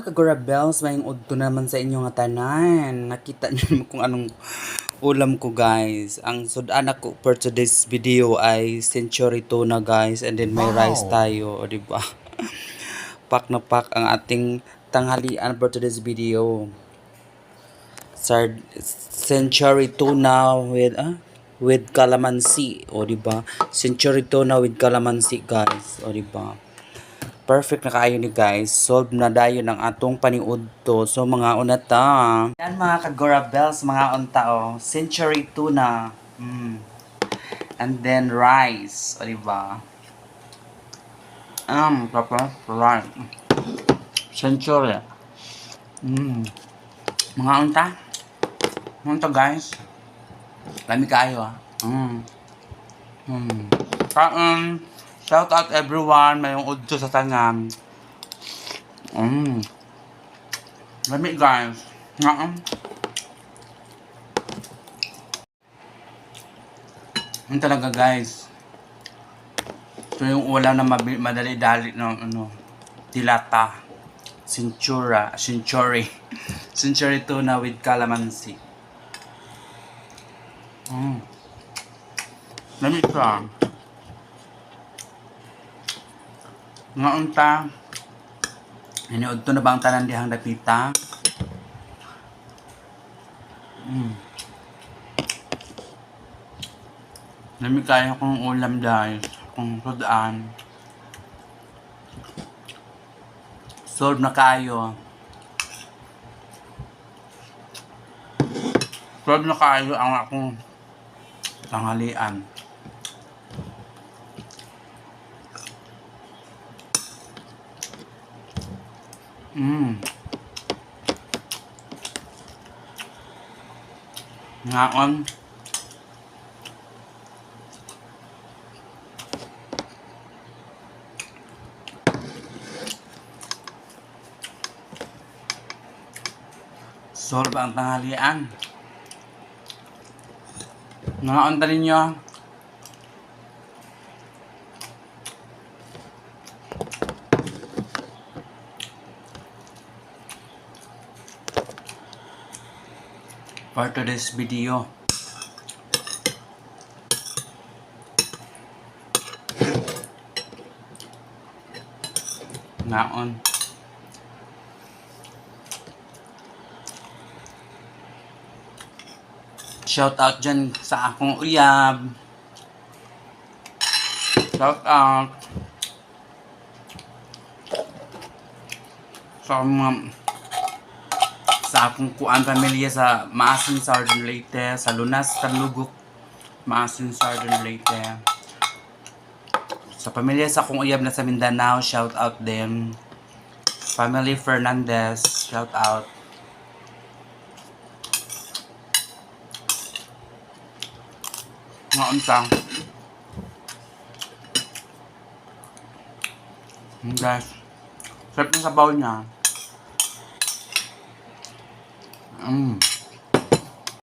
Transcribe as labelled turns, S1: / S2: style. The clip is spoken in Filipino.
S1: mga kagura bells, may udto naman sa inyo nga tanan. Nakita niyo naman kung anong ulam ko guys. Ang sudan ako for today's video ay century tuna guys and then may rice tayo, o di ba? pak na pak ang ating tanghalian for today's video. Sard century tuna with ah with calamansi, o di ba? Century tuna with calamansi guys, o di ba? Perfect na kaayo ni guys. Solve na dayon ang atong paniudto. So mga unata. Yan mga kagora bells, mga unta oh. Century tuna. Mm. And then rice, o diba? Um, papa, rice. Century. Mm. Mga unta. Mga unta guys. Lami kaayo ah. Mm. Mm. Kaon. Shout out everyone, mayong udto sa tangan. Mm. Lami guys. Nga. Yun talaga guys. Ito yung ulam na mabi- madali-dali ng ano, tilata. Cintura, century. century tuna with calamansi. Mm. Lami ka. Nga unta. Iniod to na bang tanan dihang dapita? Mm. Nami kaya kong ulam guys. Kung sudaan. Solve na kayo. Solve na kayo ang akong tanghalian. Mm. Ngaon. Solve ang tanghalian. Ngaon ta ninyo. For today's video. Naon. Shout out dyan sa akong uyab. Shout out. Sa mga sa akong kuan pamilya sa Maasin Southern Leyte, sa Lunas, Tanlugok, Maasin Southern Leyte. Sa pamilya sa akong uyab na sa Mindanao, shout out them. Family Fernandez, shout out. Mga unsa. Guys. Sarap ng sabaw niya. 嗯。